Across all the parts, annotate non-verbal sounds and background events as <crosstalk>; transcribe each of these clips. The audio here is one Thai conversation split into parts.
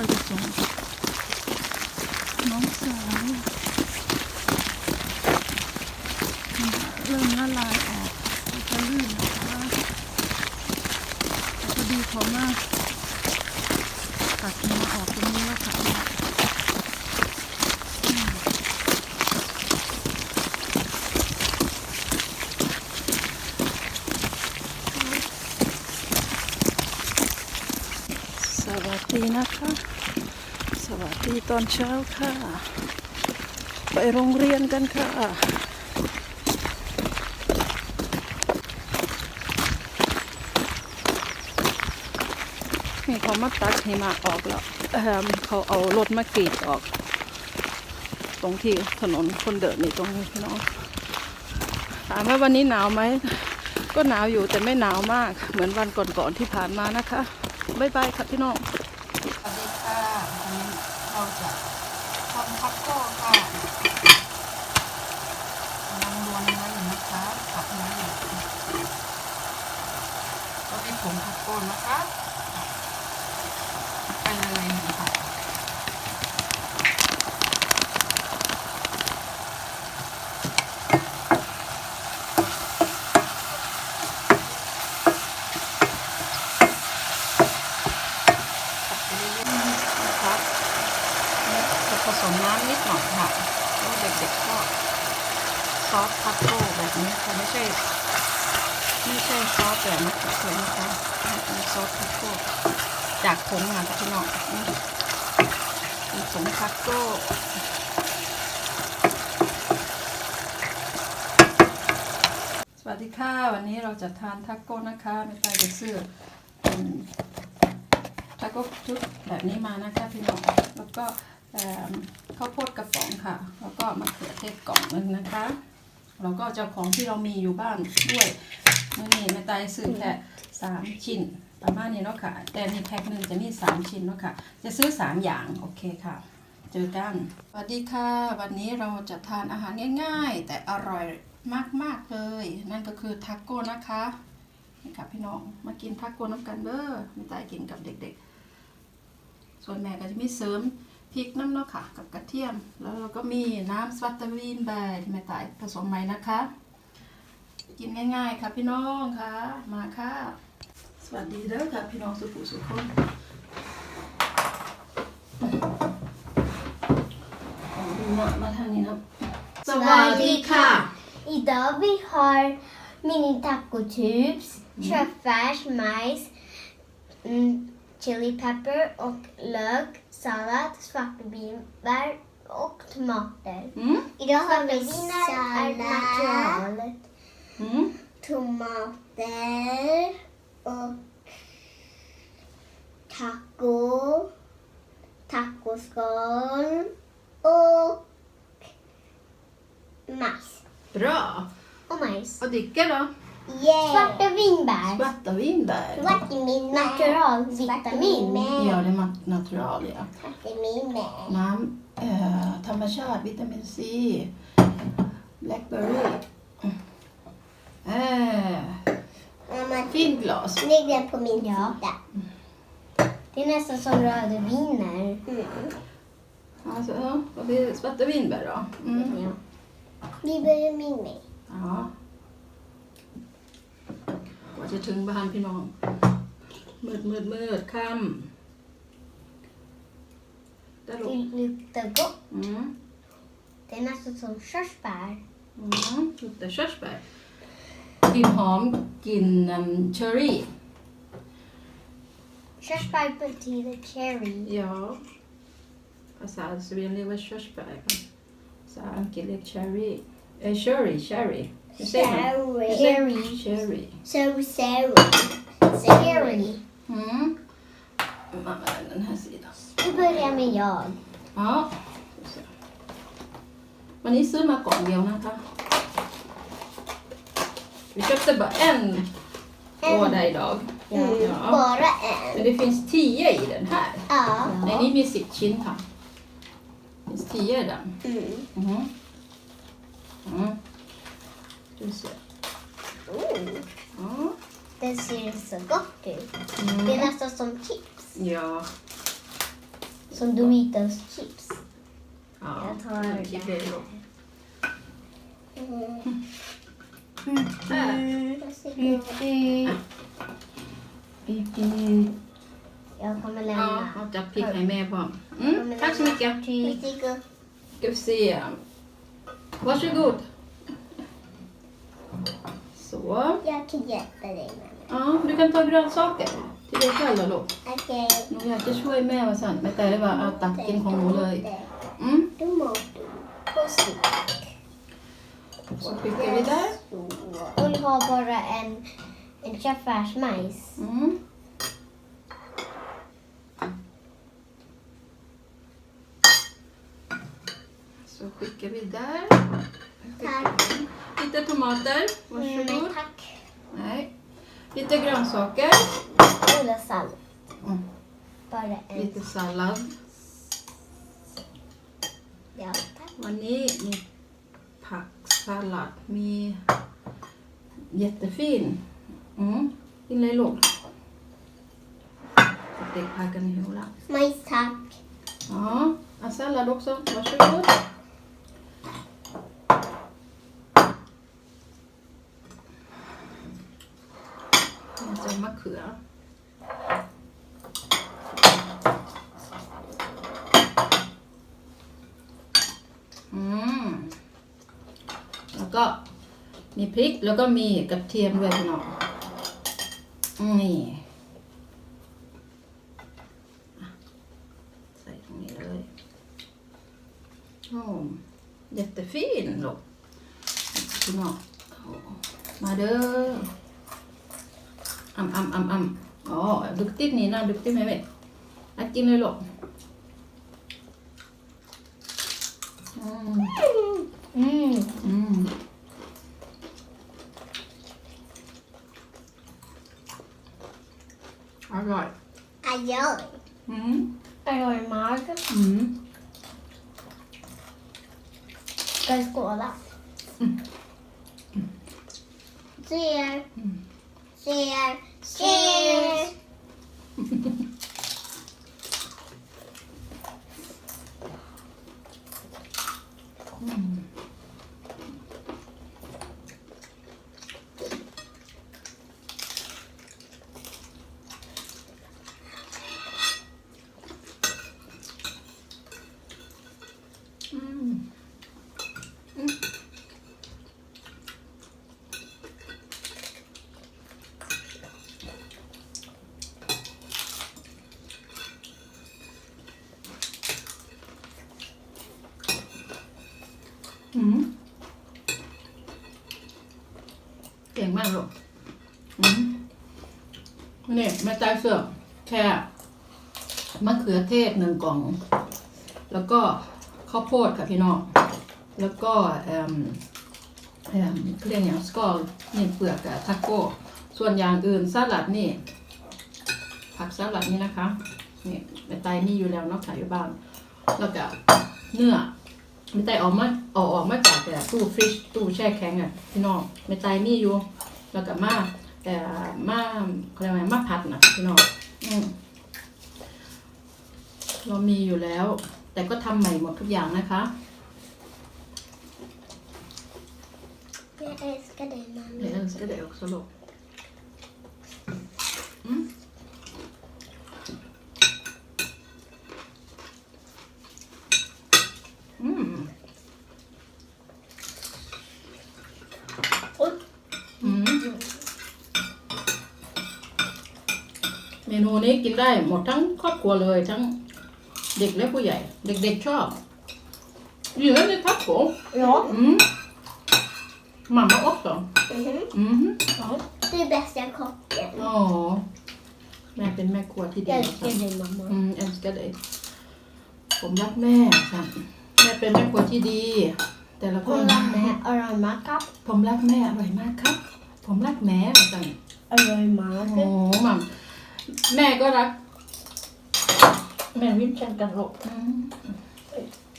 ก็จะส่งน้องสาวเริ่มละลายออกจะลื่นนะคะแต่พอดีเขามาตัดมาออกตรงนี้แล้วค่ะอืมสวัสดีนะคะ สวัสดีต อนเช้าค่ะ ไปโรงเรียนกันค่ะ นี่เขามาตัดหิมะออกแล้วเเขาเอารถมากรีดออก ตรงที่ถนนคนเดินนี่ตรงนี้พี่น้องถามว่าวันนี้หนาวไหม ก็หนาวอยู่แต่ไม่หนาวมาก เหมือนวันก่อนๆที่ผ่านมานะคะ บ๊ายบายค่ะพี่น้อง สวัสดีค่ะวันนี้เราจะทำทักโก้ค่ะกำลังรวนเนื้ออยู่นะคะตัดเนื้ออยู่ก็มีผงทักโก้นะคะ ไปเลยนะคะตัดไปเรื่อยๆนะคะจะผสมน้ำนิดหน่อยค่ะเพราะว่าเด็กๆชอบซอสทักโก้แบบนี้ค่ะไม่ใช่ ไม่ใช่ซอ สแบบมะเขือเทศนะคะซอสทักโก้จากผงอะพี่น้องผงทักโก้สวัสดีค่ะ วันนี้เราจะทานทักโก้นะคะไม่ตายจะซื้อทักโก้ชุดแบบนี้มานะคะพี่น้องแล้วก็ข้าวโพดกระป๋องค่ะ แล้วก็มะเขือเทศกล่องหนึงนะคะ แล้วก็จะของที่เรามีอยู่บ้านด้วย มื่อนี้แม่ตายซื้อแค่สามชิ้น ประมาณนี้เนาะค่ะ แต่ในแพ็คหนึ่งจะมีสามชิ้นเนาะค่ะ จะซื้อสามอย่าง โอเคค่ะ เจอกัน สวัสดีค่ะ วันนี้เราจะทานอาหารง่าย ๆ แต่อร่อยมากๆเลย นั่นก็คือทาโก้นะคะนี่ค่ะพี่น้อง มากินทาโก้น้ำกันเด้อแม่ตายกินกับเด็กๆ ส่วนแม่ก็จะมีเสริมพริกน้ำเนาะค่ะ กับกระเทียม แล้วเราก็มีน้ำสวัตวีนแบร์ที่แม่ตายผสมใหม่นะคะ กินง่ายๆค่ะพี่น้องค่ะ มาค่ะ สวัสดีเด้อค่ะพี่น้องสุขุสุขคนเอาดูมามาทางนี้นะ สวัสดีค่ะ Idag vi har mini taco tubes, köttfärs, majs, mm, chili pepper och lök, sallad, svartvinbär och tomater. อืม Idag har vi är Mm. Tomater och taco, tacoskal och majs. Bra! Och majs. Och dricka då? Yeah. Svarta vinbär. Svarta vinbär. Svarta vinbär. Naturalvitamin. Ja, det är natural, ja. Svarta vinbär. uh, eh, ta med vitamin C, blackberry. รมชาติวิตามินซีแบล็คเบอร์รี่เออ Mamma, fint glas. lägg den på min sida. Det är nästan som röda viner. Alltså, ja, och det är svarta vinbär då. Mm. Ja. Vi börjar med mig. อ๋อกว่าจะถึงบ้านพี่น้องมืดมืดมืดค่ำได้ลูก Det luktar gott. อืม Det är nästan som körsbär. อืมล uktar körsbär กลิ่นหอมกลิ่นเชอร์รี่ Körsbär betyder cherry. Ja. Alltså, alltså vi lever körsbär. Så anke lek cherry. Eh, cherry, cherry. Hur säger man? Cherry. Cherry. Cherry. So cherry. Cherry. Mm. Mamma, den här sidan. Vi börjar med jag. Ja. ska vi se. วันนี้ซื้อมากล่องเดียวนะคะ Vi köpte bara en låda idag. Mm, Ja. Bara en. Men det finns tio i den här. Ja. Nej, ni blir sitt. Det finns tio i den. Mm. Mhm. Mm. Du ser. Oh, Ja. den ser så gott ut. Mm. Det är nästan som chips. ja. Som Doritos chips. ja. Jag tar den. Mm. ลูก Jag kommer อ๋อ lämna. เอาจับพริกให้แม่พร้อมอืม tack så mycket Varsågod. Ska vi se. Varsågod. Så. Jag kan hjälpa dig med det. Ja, du kan ta grönsaker till dig själv då. Okej. หนูอยากจะช่วยแม่ว่าสั่นไม่แ Så skickar vi där. Hon har bara en, en köttfärsmajs. Mm. Så skickar vi där. Tack. Lite tomater. Mm, Varsågod. tack. Nej. Lite grönsaker. Eller sallad. Mm. Bara en. Lite sallad. Ja, tack. วั นนี้มีผักสลัดมี jättefin อืมกินเลยลูกเด็กพากันหิวละ Majs tack. Ja, en sallad också. Varsågod. Jag ska makura. Mm. แล้ว ก็มีพริกแล้วก็มีกระเทียมด้วยพี่น้องนี่ใส่ตรงนี้เลยโอ้เด็ดแต่ฟินลูกพี่น้องมาเด้ออ่ำอ่ำอ่ำอ่ำอ๋อดุกติ๊บนี่นะดุกติ๊บไหมเว้ยอะกินเลยลูกอืม Mm. อืม อร่อย Adjö. อืม Adjö mag. อืม Ska vi skåla? Ser. Ser. Cheers. Mm. Mm. Mm. เก่งมากลูกอืมนี่แม่ใจเสือกแค่มะเขือเทศหนึ่งกล่อง แล้วก็ข้าวโพดค่ะพี่น้อง แล้วก็เอ่มเอ่มเรียกอย่างสกอลนี่เปลือกกับทาโก้ ส่วนอย่างอื่นสลัดนี่ ผักสลัดนี่นะคะ นี่แม่ไตมีอยู่แล้วเนาะขายอยู่บ้าน แล้วก็เนื้อแม่ไตออกมาเอาออกมาจากแต่ตู้ฟริชตู้แช่แข็งอะพี่น้องแม่ไตมีอยู่ แล้วก็มาแต่มาเขาเรียกว่าไงมาผัดนะพี่น้องอืมเรามีอยู่แล้ว แต่ก็ทำใหม่หมดทุกอย่างนะคะ Jag älskar dig mamma. Jag älskar dig också Lo. Mm. Mm. Oj. อืมเม นูนี้กินได้หมดทั้งครอบครัวเลยทั้งเด็กและผู้ใหญ่ เด็กๆชอบอยู่ในทักโก Ja. อืมมัมมาอกต่อ Mhm. อืม ja. Du är bästa kocken. อ๋อแม่เป็นแม่ครัวที่ดี Jag ค่ะ älskar dig mamma. อืมเอ็นสก็เลยผมรักแม่ค่ะแม่เป็นแม่ครัวที่ดี แต่ละคน Hon var med aromacup. ผมรักแม่อร่อยมากครับ ผมรักแม่จัง Aromacup. โอ้มัม แม่ก็รัก แม่วิ่งแข่งกันหรอกอืม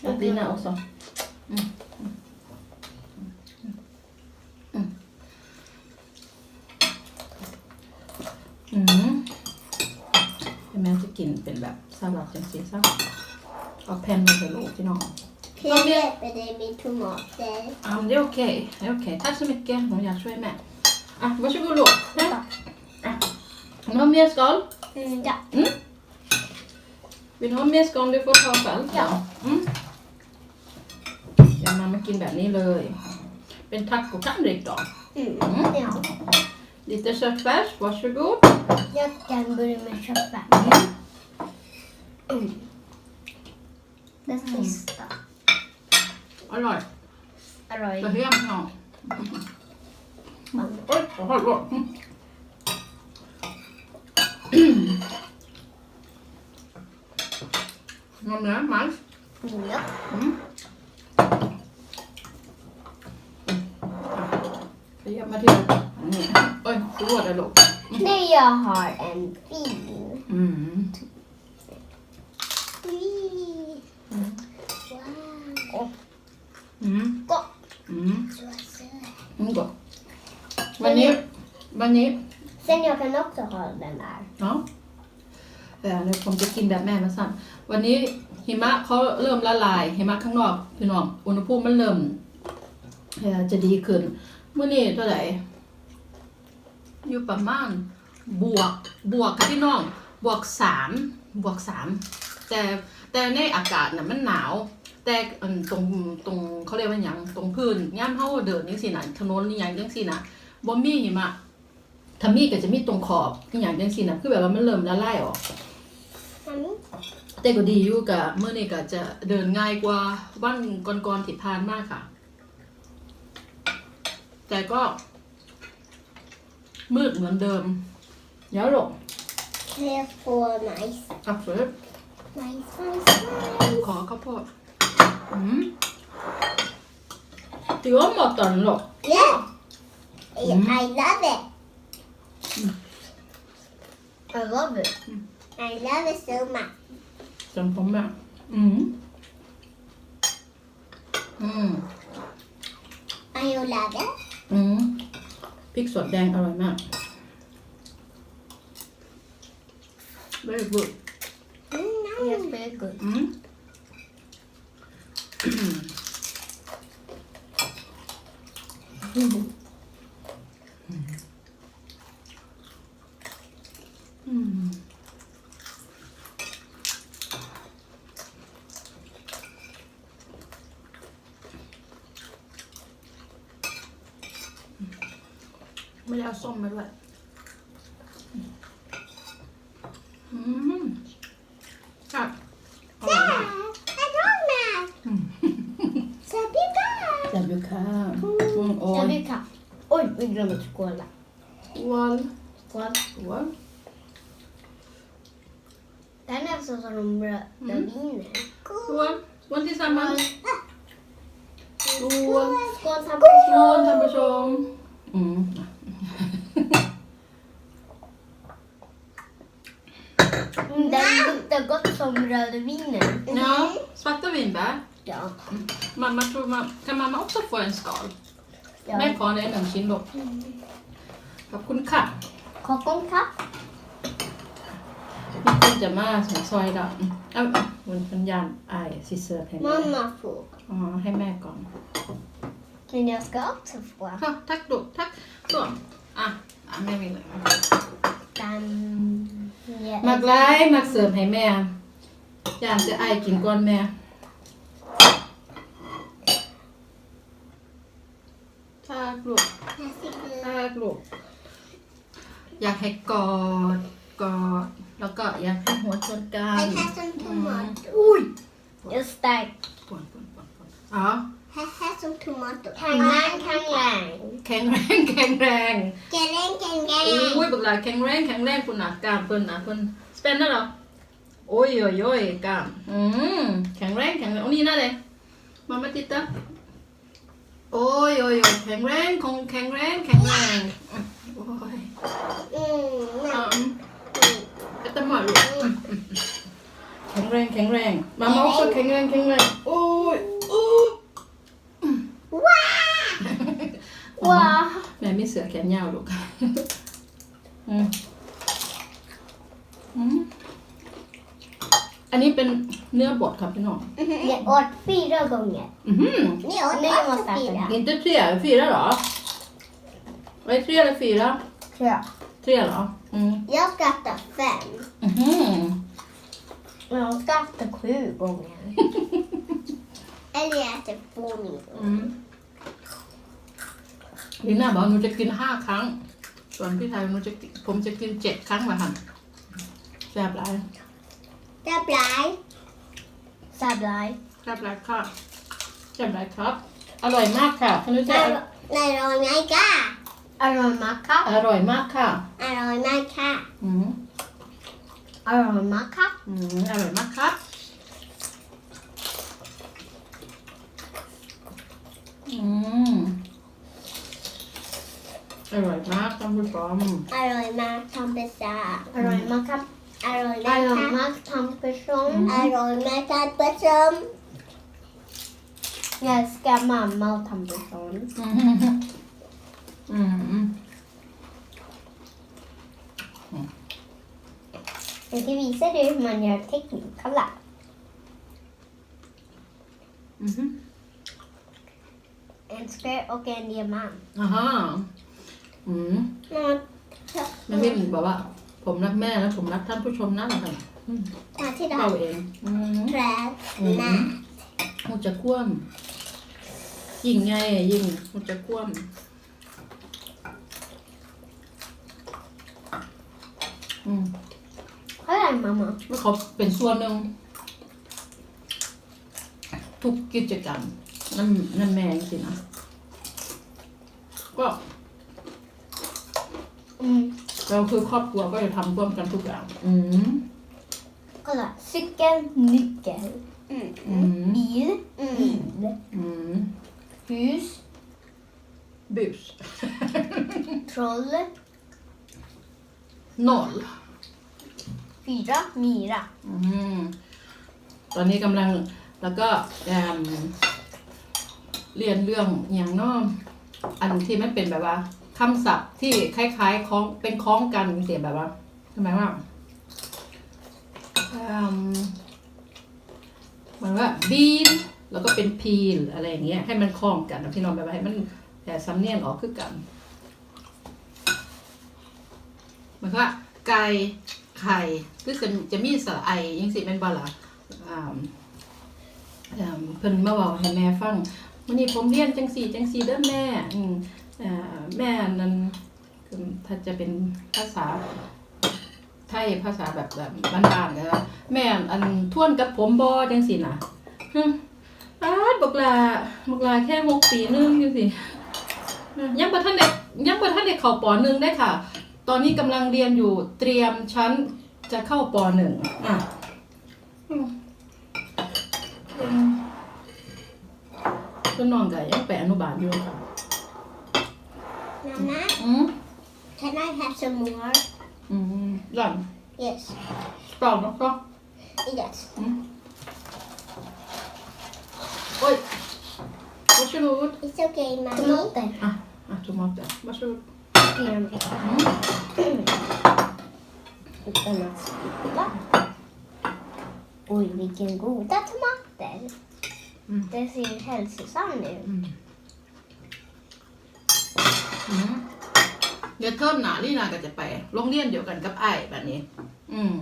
รักดีนะ också อืมอืมอืมอืมให้แม่จะกินเป็นแบบสลัดจังสีซ้ำเอาแผ่นลงไปลูกพี่น้อง Knäppade med tomater. อ่า det är okej. Det är okej. Tack så mycket. Nu jag ช่วยแม่อะ varsågod ลูกนะอะ vill du ha mer skal? Mm, ja. Vill du ha mer skal? Du får ta själv. Ja. อืมเดี๋ยวมามากินแบบนี้เลย เป็นทักโกกันริก då. Mm. ja. Lite köttfärs, varsågod. Jag kan börja med köttfärs. Mm. Mm. Det sista. อร่อย Arroy. กระเทียมพี่น้องเอ้ยขอโทษลูกงอนเนื้อมัน Ja. อืมขยั บมาที่อันนี้เอ้ยรวดเลยลูก Nej, jag har en fin. อืม Mm. Wow. อืม Gott. อืม Så söt. อืมกดวันนี้วันนี้ Sen jag kan också ha den här. เนาะแต่เดี๋ยวผมจะกินแบบแม่มาสั่นวันนี้หิมะเขาเริ่มละลายหิมะข้างนอกพี่น้องอุณหภูมิมันเริ่มเอ่อจะดีขึ้นเมื่อนี้เท่าไหร่อยู่ประมาณบวกบวกกับพี่น้องบวกสามบวกสามแต่แต่ในอากาศน่ะมันหนาว แต่อันตรงตรงเขาเรียกว่าหยังตรงพื้นย่ามเฮาเดินจังซี่น่ะถนนนี่ยังจังซี่น่ะบ่มีหิมะ ถ้ามีก็จะมีตรงขอบอหย่างจังซี่นะคือแบบว่ามันเริ่มละลายออก Mm. แต่ก็ดีอยู่กับเมื่อนี้ก็จะเดินง่ายกว่าวันก่อนๆที่ผ่านมากค่ะ แต่ก็ มืดเหมือนเดิม เดี๋ยวหลง Kan jag få majs? อับเฟิร์ Majs, majs, majs. ขอข้าวโพดอืมติว่าหมดตอนหรอก Yeah. Mm. I love it. I love it. I love it so much. จำผมแบบอืมอืม I love it. อืมพริกสดแดงอร่อยมาก very good Mm, yes, very good. อืมอื <clears throat> Oj, vi glömde skåla. วัน Skål. วัน Det här är nästan som de röda viner. วันวันที่สามวัน Skål. Skål, ขอบคุณท่านผู้ชมอืม Mm, Den luktar gott som röda viner. Ja, svarta vinbär. Ja. Mamma tror man, kan mamma också få en skal? Ja. แม่ขอในหนึ่งชิ้นลูกขอบคุณค่ะ Kokonkapp. มีคนจะมาสงซอยดอกอืมเอ้ามันเป็นยานไอายสิเสือให้แม่ Mamma får. อ๋อให้แม่ก่อน Men jag ska också få. ค่ะทักดุทักส่วนอะอะแม่มีเลย Den... Jag มักไล่มักเสิร์ฟให้แม่ยานจะไอายกินก่อนแม่ ทักลูกถ้าลูกอยากให้กอดกอดแล้วก็อยากให้หัวชนกัน Den här som tomater. Oj! Jag är stark. ปวนปวนปวนปวนอ๋อ Här, här som tomater. Kanglang, kanglang. แข็งแรงแข็งแรง Kanglang, อุ้ย kanglang. บักหลาแข็งแรงแข็งแรงคุณนะกล้ามเพิ่นนะเพิ่นสเปนนะเหรอโอ้ยโอ้ยโอ้ยกล้ามอืมแข็งแรงแข็งแรงโอ้นี่น่าเลยมามาติดตา โอ้ยโอ้ยโอ้ยแข็งแรงคงแข็งแรงแข็งแรงอืมโอ้ย Mm, อะ mm, อืมก็จะมาลูกแข็งแรงแข็งแรงมามาก็แข็งแรงแข็งแรงโอ้ยโอ้ย Wow. แม่ไม่เสือแขนยาวลูกอืมอืม อันนี้เป็นเนื้อบดครับพี่น้อง Jag åt fyra gånger. อือหือ Ni åt Nej, jag också måste äta fyra. inte tre, fyra då? Vad är tre eller fyra? Tre. Tre då? Mm. Jag ska äta fem. Mhm. Jag ska äta sju gånger. Eller jag äter två minuter. อืมลีน่าบอกหนูจะกินห้าครั้ง ส่วนพี่ไทยหนูจะกินผมจะกินเจ็ดครั้งมาค่ะแซ่บหลาย Det blir. Sablaj. แซ่บหลายค่ะแซ่บหลายครับ อร่อยมากค่ะคุณรู้จัก Nej, Ronja. Aromaka. อร่อยมากค่ะ Aromaka. อืม Aromaka. อืมอร่อยมากครับอืมอร่อยมากท่านผู้ชม Aroma tampesa. Aromaka. Aroma tamperson. Aroma tamperson. Jag älskar mamma och tamperson. อืมอืม Jag ska visa dig hur man gör teckning. Kolla. อืม En skär och en diamant. อ่าฮะอืม แม่วินบอกว่า ผมรักแม่และผมรักท่านผู้ชมนะเหรอคะอืม Ta till เรา det เองอืม träd. อืม Nej. มันจะคว่ำยิ่งไงยิ่งมันจะคว่ำอืม Kolla mamma. แล้วเขาเป็นส่วนหนึ่งทุกกิจกรรมนั่นนั่นแม่จริงๆนะก็ Mm. เราคือครอบครัวก็จะทำร่วมกันทุกอย่าง อืม Kolla. Cykel, nyckel. อืม Bil. Bil. อืม Hus. บุส Troll. นอล Fyra. Myra. อืมตอนนี้กำลังแล้วก็แอมเรียนเรื่องอย่างเนอกอันที่มันเป็นแบบว่า คำศัพท์ที่คล้ายๆคล้องเป็นคล้องกันเสียแบบว่าทำไมว่าอืมเหมือนว่าบีนแล้วก็เป็นพีลอะไรอย่างเงี้ยให้มันคล้องกันนะพี่น้องแบบว่าให้มันแต่สำเนียงออกคือกันเหมือนว่าไก่ไข่คือจะจะมีสระไอยังสิเป็นบอล่ะอ่าอ่าเพิ่นมาบอกให้แม่ฟังวันนี้ผมเรียนจังสี่จังสี่เด้อแม่อืมอ่า แม่นั้นคือถ้าจะเป็นภาษาไทยภาษาแบบแบบบ้านๆนะแม่อันท่วนกับผมบอจังสินะฮึอาดบอกลาบอกลาแค่หกปีนึงจังสิยังประท่านเด็กยังประท่านเด็กเข้าปหนึ่งได้ค่ะ ตอนนี้กำลังเรียนอยู่เตรียมชั้นจะเข้าปหนึ่งอะก็นอนกับยังไปะอนุบาลอยู่ค่ะ Mamma, อืม can I have some more? อืมหลัง Yes. เปล่าแล้วก็ Yes. Oj! Varsågod. It's okay, mommy. Tomater. Ah, ah, tomater. Varsågod. Utan att spola. Oj, vilken goda tomater. Mm. Det ser hälsosamt ut. อืม เดี๋ยวเทิมหนาลี่นาก็จะไปโรงเรียนเดียวกันกับไอ้ายแบบนี้ อืม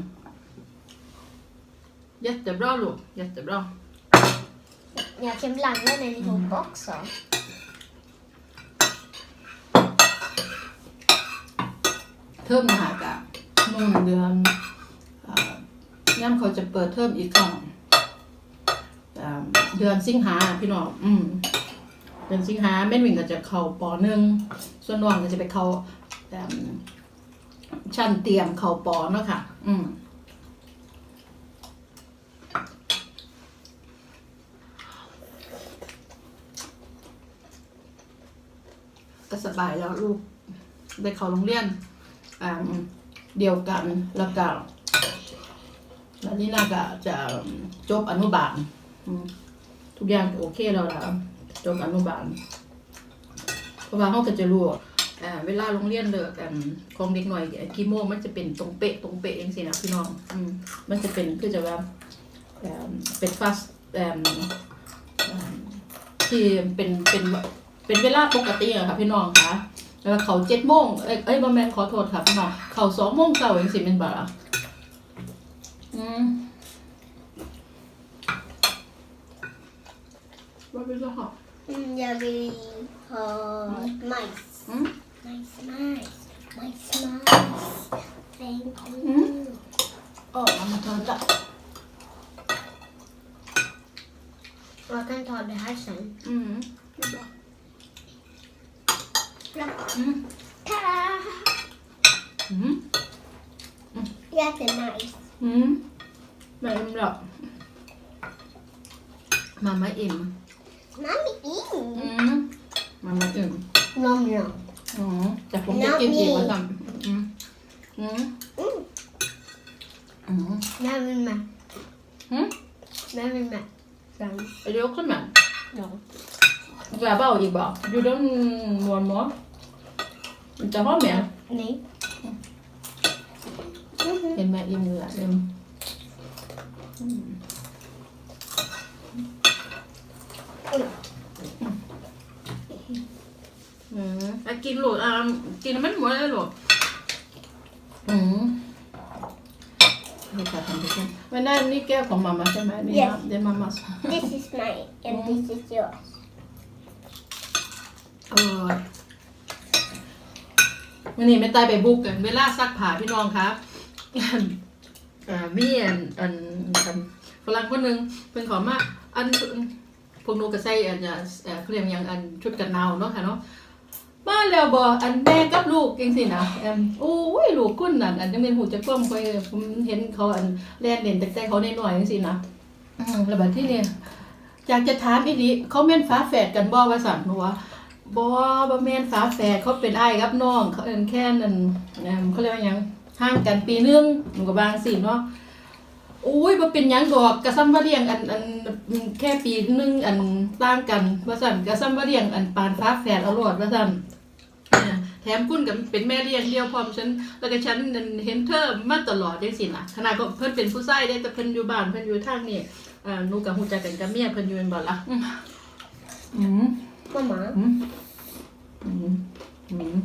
jättebra ลูก jättebra Jag kan blanda den ihop också. เทิมหนากะนู่นเดือนอ่าย่ำเขาจะเปิดเทอมอีกครั้งอ่าเดือนสิงหาพี่น้องอืม เดือนสิงหาแม่นวิ่งก็จะเข้าปหนึ่งส่วนน้องก็จะไปเข้า อ่ชั้นเตรียมเขาปเนาะค่ะ อืมก็สบายแล้วลูกได้เขาโรงเรียนอ่าเดียวกันแล้วก็แล้วนี่น่าจะจะจบอนุบาลทุกอย่างโอเคแล้วล่ะจบอนุบาลเพราะว่าเขาก็จะรู้อ่า เวลาโรงเรียนเลิกกันของเด็กหน่อยกี่โมงมันจะเป็นตรงเป๊ะตรงเป๊ะเองสินะพี่น้องอืมมันจะเป็นคือจะว่าเอิ่มเป็นฟาสเอิ่มเอิ่มที่เป็นเป็นเป็นเวลาปกติอะค่ะพี่น้องคะแล้วเขาเจ็ดโมงเอ้ยเอ้ยบอแมนขอโทษค่ะพี่น้องเขาสองโมงเช้าเองสิเป็นบ่ล่ะอืมว่าเป็นจะหอบ Mm, jag vill ha majs. อื ม Majs, majs. Majs, majs. Thank you. Mm. อ๋อมันทอนละ Jag kan ta det här sen. อืม det är bra. Bra. อืม Ta-da! อืม Jättemajs. อืมไม่อิ่มหรอกมาไม่อิ่ม Mami อื in. มมาไม่อิ่ม Nom nom. อ๋อแต่ผมจะกินอีกว่าทำอืมอืม Mm. อืม Vem vill med? Mm. Vem vill med? Fram. Är du också med? Ja. Grabba och Ibba, du don't want more? Inte ha mer? Nej. Mhm. เห็นไหม อิ่มเหลือเต็มอืม Oj. อืมอะกินลูกอะกินมันหมดเลยลูกอืมนี่ค่ะทำไปกันวันนั้นนี่แก้วของมาม่าใช่ไหมนี่ Yes. เดนมาม่า This is mine and this is yours. เออวันนี้ไม่ตายไปบุกกัน เวลาซักผ้าพี่น้องครับเอ่อมีอันอันอันฝรั่งคนหนึ่งเป็นขอมาอันพวกหนูก็ใส่อันจะเอ่อเขาเรียกหยังอันชุดกันหนาวเนาะค่ะเนาะ มาแล้วบ่อันแม่กับลูกจังซี่นะแอมโอ้ยลูกคุณนั่นอันยังเป็นหูจะกล้มคอยผมเห็นเขาอันแล่นเล่นแต่ใจเขาน้อยๆจังซี่นะอืมแล้วบัดที่นี่อยากจะถามอีหลีเขาแม่นฟ้าแฝดกันบ่ว่าซั่นหนูว่าบ่บ่แม่นฝาแฝดเขาเป็นอ้ายกับน้องเขาเอิ้นแค่นั้นเอิ่มเขาเรียกว่าหยังห่างกันปีนึงหนูก็บางสิเนาะอุ้ยบ่เป็นหยังดอกกะซ้ำว่าเลี้ยงอันอันแค่ปีนึงอันต่างกันว่าซั่นกะซ้ำว่าเลี้ยงอันปานฟ้าแฝดเอาโลดว่าซั่นเนี่ย แถมคุณกับเป็นแม่เลี้ยงเดียวพร้อมฉัน แล้วก็ฉันนั่นเห็นเธอมาตลอดจังซี่น่ะขนาดก็เพิ่นเป็นผู้ชายได้แต่เพิ่นอยู่บ้านเพิ่นอยู่ทางนี้อ่าหนูก็ฮู้จักกันกับเมียเพิ่นอยู่แม่นบ่ล่ะอืมอืม Mamma. Mm. Mm. Mm.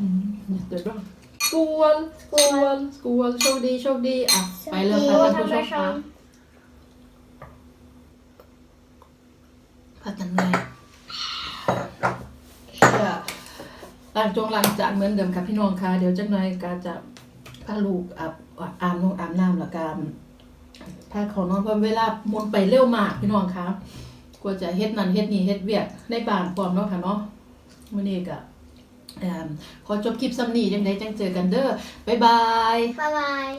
Mm. Jättebra. Skål! Skål! Skål! โชคดีโชคดีอะไปเลยค่ะท่านผู้ชมค่ะพักกันเลยก็ ล้างจงล้างจานเหมือนเดิมค่ะพี่น้องค่ะเดี๋ยวจังหน่อยก็จะพาลูกอาบอาบน้องอาบน้ำล้วกันถ้าเขานอนเพราะเวลามุนไปเร็วมากพี่น้องค่ะกว่าจะเฮ็ดนั่นเฮ็ดนี่เฮ็ดเวียกในบ้านพร้อมเนาะค่ะเนาะมื้อนี้ก็อ่ขอจบคลิปซ้ำนี้ยังไงจังเจอกันเด้อบ๊ายบาย บ๊ายบาย